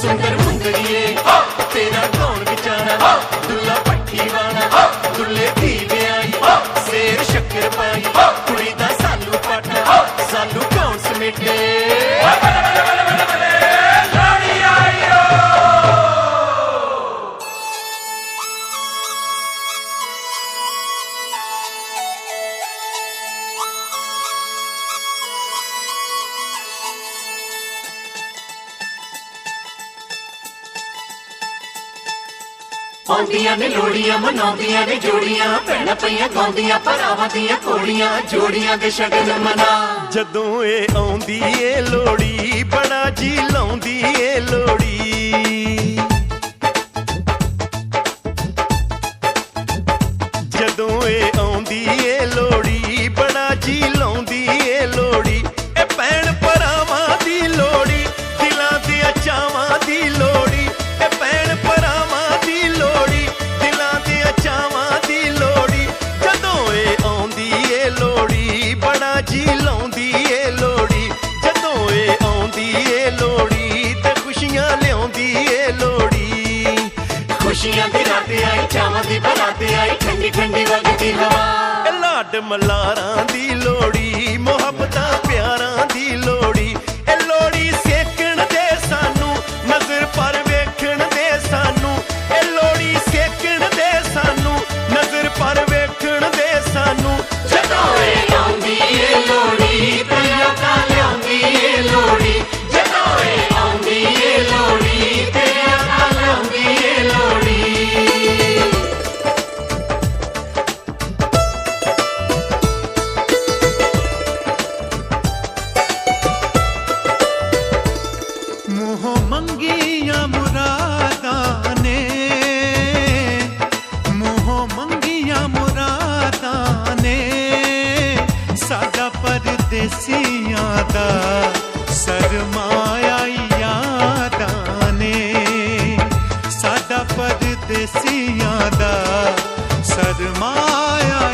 ਸੁੰਦਰ ਮੁੰਦਰੀਏ। ਤੇਰਾ ਕੌਣ ਵਿਚਾਰਾ? ਦੁੱਲਾ ਪੱਠੀ ਵਾਲਾ। ਦੁੱਲੇ ਦੀ ਵਿਆਹੀ। ਸੇਰ ਸ਼ੱਕਰ ਪਾਈ। ਕੁੜੀ ਦਾ ਸਾਲੂ ਪਾਟਾ। ਸਾਲੂ ਕੌਣ ਸਮੇਟੇ? ਆਉਂਦੀਆਂ ਨੇ ਲੋੜੀਆਂ, ਮਨਾਉਂਦੀਆਂ ਨੇ ਜੋੜੀਆਂ, ਭੈਣਾਂ ਪਈਆਂ ਗਾਉਂਦੀਆਂ ਭਰਾਵਾਂ ਦੀਆਂ ਕੋੜੀਆਂ ਜੋੜੀਆਂ ਦੇ ਸ਼ਗਨ ਮਨਾ। ਜਦੋਂ ਇਹ ਆਉਂਦੀ ਏ ਲੋੜੀ ਲਾਉਂਦੀ ਏ ਲੋੜੀ ਜਦੋਂ ਇਹ ਆਉਂਦੀ ਏ ਲੋੜੀ ਤੇ ਖੁਸ਼ੀਆਂ ਲਿਆਉਂਦੀ ਏ ਲੋੜੀ ਖੁਸ਼ੀਆਂ ਦੀ ਰਾਤ ਆਈ ਚਾਵਾਂ ਦੀ ਬਰਾਤ ਆਈ ਠੰਡੀ ਠੰਡੀ ਵਗਦੀ ਹਵਾ। ਲਾਡ ਮਲਾਰਾਂ ਦੀ ਲੋੜੀ ਦਾ ਸਰਮਾਇਆ ਯਾਦਾਂ ਨੇ। ਸਾਡਾ ਪਰਦੇਸੀਆਂ ਦਾ ਸਰਮਾਇਆ